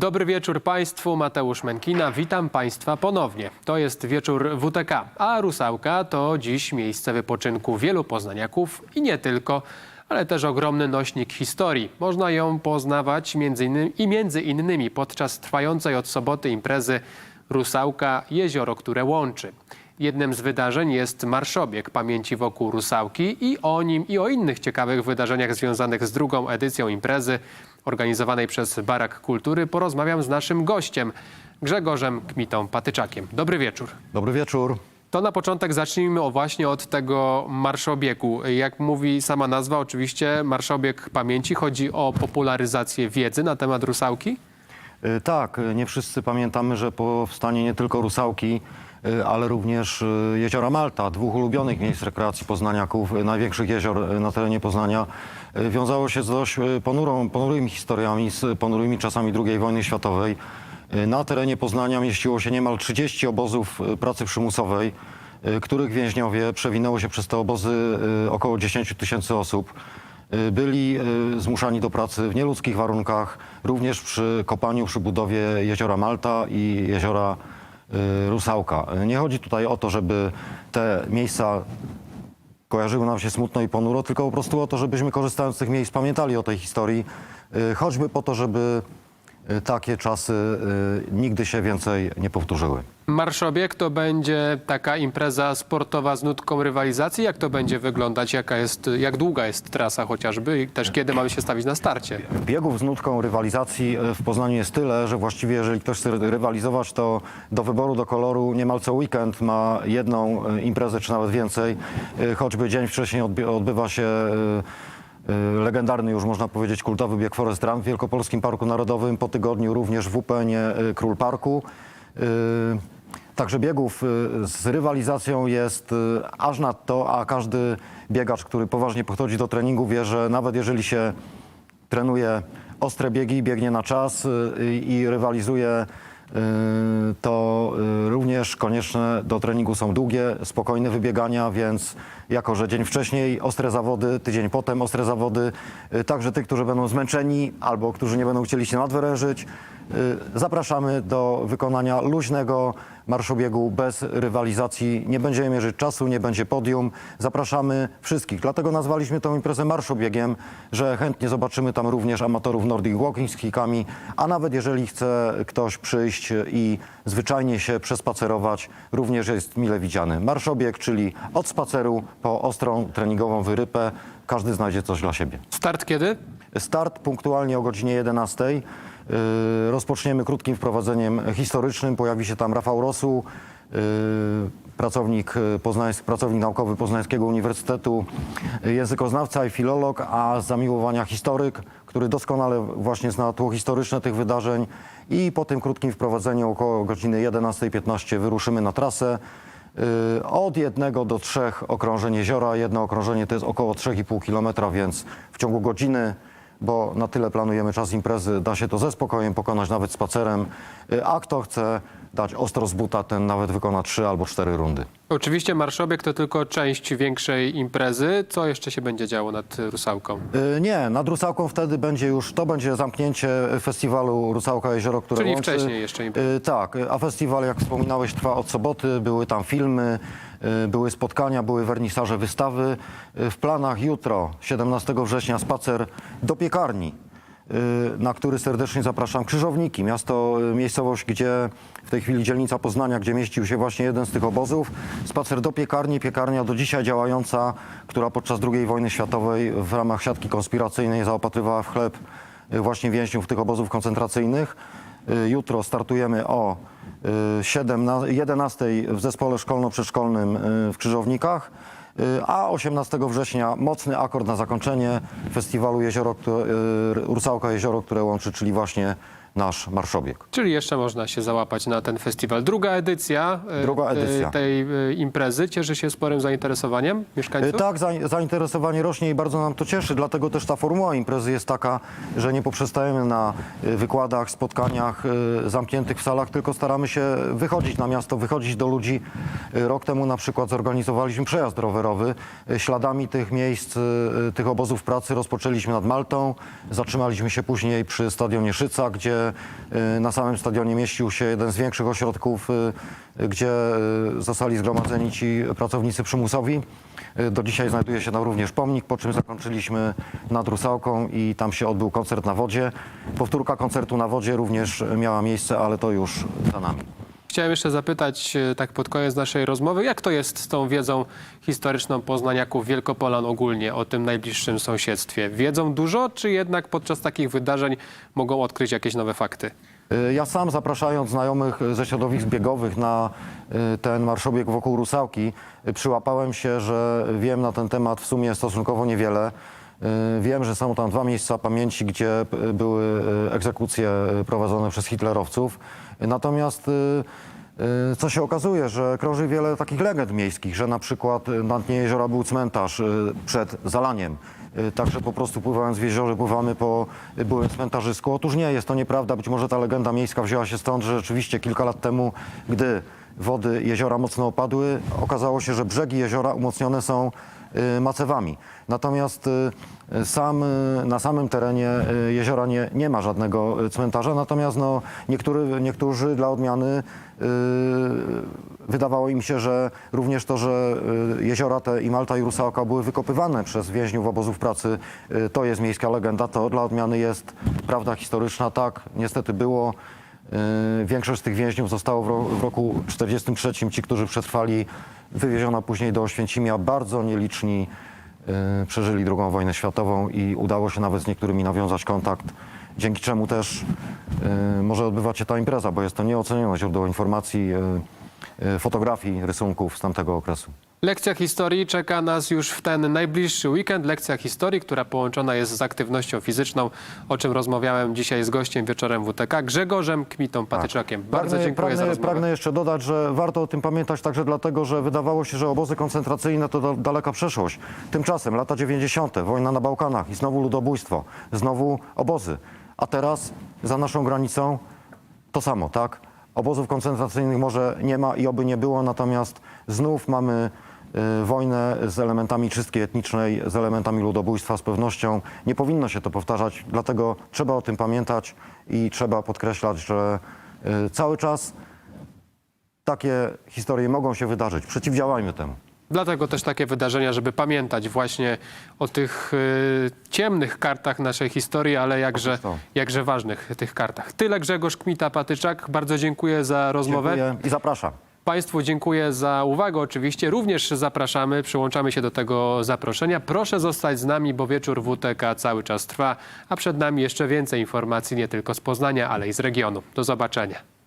Dobry wieczór Państwu, Mateusz Menkina. Witam Państwa ponownie. To jest wieczór WTK, a Rusałka to dziś miejsce wypoczynku wielu poznaniaków i nie tylko, ale też ogromny nośnik historii. Można ją poznawać między innymi, i między innymi podczas trwającej od soboty imprezy Rusałka Jezioro, które łączy. Jednym z wydarzeń jest marszobieg pamięci wokół Rusałki i o nim i o innych ciekawych wydarzeniach związanych z drugą edycją imprezy organizowanej przez Barak Kultury porozmawiam z naszym gościem, Grzegorzem Kmitą Patyczakiem. Dobry wieczór. Dobry wieczór. To na początek zacznijmy o właśnie od tego marszobiegu. Jak mówi sama nazwa, oczywiście marszobieg pamięci. Chodzi o popularyzację wiedzy na temat Rusałki. Y, Tak, nie wszyscy pamiętamy, że powstanie nie tylko Rusałki, ale również y, jeziora Malta, dwóch ulubionych miejsc rekreacji poznaniaków, y, największych jezior y, na terenie Poznania, y, wiązało się z dość y, ponurą, ponurymi historiami, z ponurymi czasami II wojny światowej. Y, Na terenie Poznania mieściło się niemal 30 obozów y, pracy przymusowej, y, których więźniowie przewinęło się przez te obozy y, około 10 tysięcy osób. Y, byli y, zmuszani do pracy w nieludzkich warunkach, również przy kopaniu, przy budowie jeziora Malta i jeziora y, Rusałka. Y, Nie chodzi tutaj o to, żeby te miejsca kojarzyły nam się smutno i ponuro, tylko po prostu o to, żebyśmy korzystając z tych miejsc pamiętali o tej historii, y, choćby po to, żeby takie czasy y, nigdy się więcej nie powtórzyły. Marszobieg to będzie taka impreza sportowa z nutką rywalizacji. Jak to będzie wyglądać? Jaka jest, jak długa jest trasa chociażby? I też kiedy mamy się stawić na starcie? Biegów z nutką rywalizacji e, w Poznaniu jest tyle, że właściwie jeżeli ktoś chce rywalizować, to do wyboru, do koloru niemal co weekend ma jedną imprezę, czy nawet więcej. Choćby dzień wcześniej odby- odbywa się legendarny już można powiedzieć kultowy bieg Forest Run w Wielkopolskim Parku Narodowym, po tygodniu również w Upenie e, Król Parku. E, Także biegów y, z rywalizacją jest y, aż nadto, a każdy biegacz, który poważnie podchodzi do treningu wie, że nawet jeżeli się trenuje ostre biegi, biegnie na czas y, i rywalizuje, y, to y, również konieczne do treningu są długie, spokojne wybiegania, więc jako, że dzień wcześniej ostre zawody, tydzień potem ostre zawody, y, także tych, którzy będą zmęczeni albo którzy nie będą chcieli się nadwyrężyć, y, zapraszamy do wykonania luźnego marszobiegu bez rywalizacji. Nie będziemy mierzyć czasu, nie będzie podium. Zapraszamy wszystkich. Dlatego nazwaliśmy tę imprezę marszobiegiem, że chętnie zobaczymy tam również amatorów Nordic Walking z kijkami, a nawet jeżeli chce ktoś przyjść i zwyczajnie się przespacerować, również jest mile widziany. Marszobieg, czyli od spaceru po ostrą treningową wyrypę, każdy znajdzie coś dla siebie. Start kiedy? Start punktualnie o godzinie 11. Yy, Rozpoczniemy krótkim wprowadzeniem historycznym. Pojawi się tam Rafał Rosu, yy, pracownik, yy, poznańsk, pracownik naukowy Poznańskiego Uniwersytetu, językoznawca i filolog, a z zamiłowania historyk, który doskonale właśnie zna tło historyczne tych wydarzeń. I po tym krótkim wprowadzeniu około godziny 11.15 wyruszymy na trasę. Od jednego do trzech okrążeń jeziora. Jedno okrążenie to jest około 3,5 km, więc w ciągu godziny, bo na tyle planujemy czas imprezy, da się to ze spokojem pokonać nawet spacerem. Yy, A kto chce dać ostro z buta, ten nawet wykona trzy albo cztery rundy. Oczywiście marszobieg to tylko część większej imprezy. Co jeszcze się będzie działo nad Rusałką? Yy, Nie, nad Rusałką wtedy będzie już, to będzie zamknięcie festiwalu Rusałka Jezioro, które Czyli łączy. wcześniej jeszcze impreza. Yy, Tak, a festiwal, jak wspominałeś, trwa od soboty. Były tam filmy, były spotkania, były wernisaże wystawy. Yy, W planach jutro, 17 września, spacer do piekarni, yy, na który serdecznie zapraszam Krzyżowniki, miasto, miejscowość, gdzie w tej chwili dzielnica Poznania, gdzie mieścił się właśnie jeden z tych obozów. Spacer do piekarni, piekarnia do dzisiaj działająca, która podczas II wojny światowej w ramach siatki konspiracyjnej zaopatrywała w chleb właśnie więźniów tych obozów koncentracyjnych. Y, Jutro startujemy o y, 7 na, 11 w zespole szkolno-przedszkolnym y, w Krzyżownikach, y, a 18 września mocny akord na zakończenie festiwalu Jezioro, y, Rusałka Jezioro, które łączy, czyli właśnie nasz marszobieg. Czyli jeszcze można się załapać na ten festiwal. Druga edycja, e, Druga e, edycja. tej e, imprezy cieszy się sporym zainteresowaniem mieszkańców? Tak, za- zainteresowanie rośnie i bardzo nam to cieszy, dlatego też ta formuła imprezy jest taka, że nie poprzestajemy na wykładach, spotkaniach zamkniętych w salach, tylko staramy się wychodzić na miasto, wychodzić do ludzi. Rok temu na przykład zorganizowaliśmy przejazd rowerowy. Śladami tych miejsc, tych obozów pracy rozpoczęliśmy nad Maltą, zatrzymaliśmy się później przy stadionie Szyca, gdzie y, na samym stadionie mieścił się jeden z większych ośrodków, y, gdzie y, zostali zgromadzeni ci pracownicy przymusowi. Do dzisiaj znajduje się tam również pomnik, po czym zakończyliśmy nad Rusałką i tam się odbył koncert na wodzie. Powtórka koncertu na wodzie również miała miejsce, ale to już za nami. Chciałem jeszcze zapytać, e, tak pod koniec naszej rozmowy, jak to jest z tą wiedzą historyczną poznaniaków Wielkopolan ogólnie o tym najbliższym sąsiedztwie? Wiedzą dużo, czy jednak podczas takich wydarzeń mogą odkryć jakieś nowe fakty? Y, Ja sam zapraszając znajomych ze środowisk biegowych na ten marszobieg wokół Rusałki, przyłapałem się, że wiem na ten temat w sumie stosunkowo niewiele. Y, Wiem, że są tam dwa miejsca pamięci, gdzie y, były y, egzekucje prowadzone przez hitlerowców. Natomiast co się okazuje, że krąży wiele takich legend miejskich, że na przykład na dnie jeziora był cmentarz przed zalaniem. Także po prostu pływając w jeziorze pływamy po byłym cmentarzysku. Otóż nie, jest to nieprawda. Być może ta legenda miejska wzięła się stąd, że rzeczywiście kilka lat temu, gdy wody jeziora mocno opadły, okazało się, że brzegi jeziora umocnione są macewami. Natomiast y, y, sam, y, na samym terenie y, jeziora nie, nie ma żadnego y, cmentarza, natomiast no, niektóry, niektórzy dla odmiany y, wydawało im się, że również to, że y, jeziora te i Malta i Rusałka były wykopywane przez więźniów obozów pracy, y, to jest miejska legenda, to dla odmiany jest prawda historyczna. Tak, niestety było. Y, Większość z tych więźniów zostało w roku 1943, ci, którzy przetrwali, wywieziono później do Oświęcimia. Bardzo nieliczni y, przeżyli II wojnę światową i udało się nawet z niektórymi nawiązać kontakt, dzięki czemu też y, może odbywać się ta impreza, bo jest to nieocenione źródło informacji, y, y, fotografii, rysunków z tamtego okresu. Lekcja historii czeka nas już w ten najbliższy weekend. Lekcja historii, która połączona jest z aktywnością fizyczną, o czym rozmawiałem dzisiaj z gościem wieczorem WTK, Grzegorzem Kmitą Patyczakiem. Bardzo Pragnę- dziękuję pragnę, za rozmowę. Pragnę jeszcze dodać, że warto o tym pamiętać także dlatego, że wydawało się, że obozy koncentracyjne to da- daleka przeszłość. Tymczasem lata 90., wojna na Bałkanach i znowu ludobójstwo, znowu obozy. A teraz za naszą granicą to samo, tak? Obozów koncentracyjnych może nie ma i oby nie było, natomiast znów mamy wojnę z elementami czystki etnicznej, z elementami ludobójstwa. Z pewnością nie powinno się to powtarzać, dlatego trzeba o tym pamiętać i trzeba podkreślać, że y, cały czas takie historie mogą się wydarzyć. Przeciwdziałajmy temu. Dlatego też takie wydarzenia, żeby pamiętać właśnie o tych y, ciemnych kartach naszej historii, ale jakże, jakże ważnych tych kartach. Tyle Grzegorz Kmita-Patyczak. Bardzo dziękuję za rozmowę. Dziękuję i zapraszam. Państwu dziękuję za uwagę. Oczywiście również zapraszamy, przyłączamy się do tego zaproszenia. Proszę zostać z nami, bo wieczór WTK cały czas trwa, a przed nami jeszcze więcej informacji nie tylko z Poznania, ale i z regionu. Do zobaczenia.